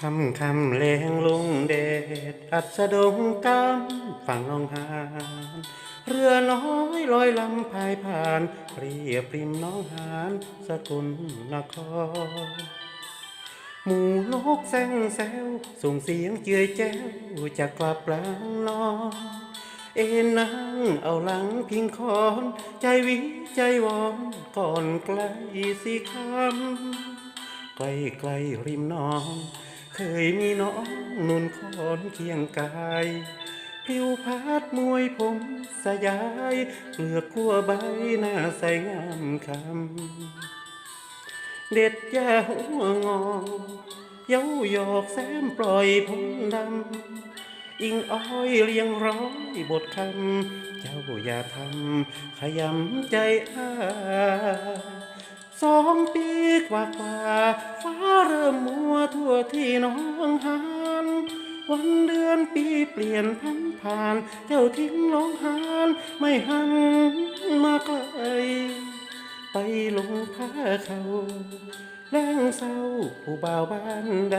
คำคำแรงลงเดดอัสดงกำฝั่งลองหานเรือน้อยลอยลำพายผ่านเรียบริมน้องหานสกุลนครหมูนกแซงแซวส่งเสียงเจือยแจ้วจะกลับหลังนอนเอ็นนั่งเอาหลังพิงคอน ใจวิใจวอนก่อนไกลสิคำไกลไกลริมน้อง เคยมีน้องนุ่นคอนเคียงกาย ผิวพัดมวยผมสยายเปลือกขั้วใบหน้าใสงามคำ เด็ดยาหัวงอเย้าหยอกแซมปล่อยผมดำ อิงอ้อยเรียงร้อยบทคำ เจ้าอย่าทำขยำใจอ้า สองปีกว่ากว่าฟ้าเริ่มมัวทั่วที่น้องหานวันเดือนปีเปลี่ยนพันผ่าน เจ้าทิ้งน้องหานไม่หันมาไกลไปลงพาเขาแรงเศร้าผู้บ่าวบ้านใด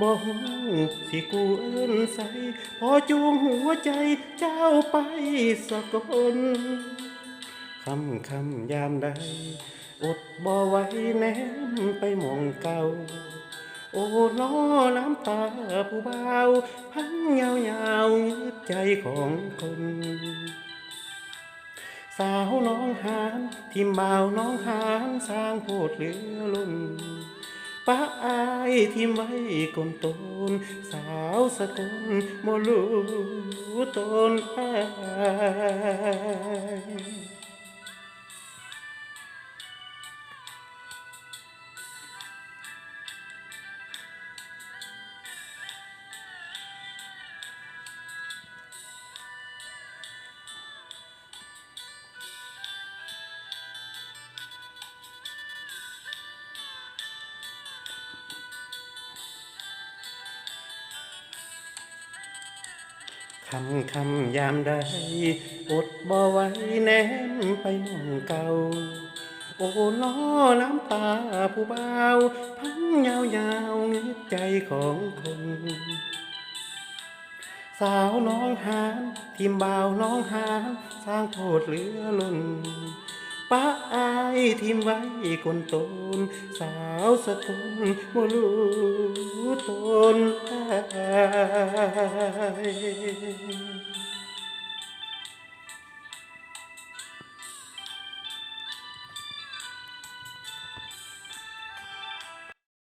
บ่ฮู้สิกูเอิ้นใสพอจูงหัวใจเจ้าไปสกล คำคำยามใดอดบ่ไว้แนมไปมองเก่า โอ้น้อน้ำตาผู้บ่าวพังยาวยาวยึดใจของคน สาวน้องหานทิมบ่าวน้องหานสร้างโพดเหลือล้นป้าอายทิมไว้กนตนสาวสกลโมลูตนอาย คำคำยามใดอดบ่ไหว้แนมไปหมองเก่า โอ้ล้อน้ำตาผู้เบาพังยาวยาวๆงิดใจของคน สาวน้องหานทีมบ่าวน้องหานสร้างโทษเหลือล้นป้าอายทีมไว้คนตน สาวสกุลโมลูตนอาย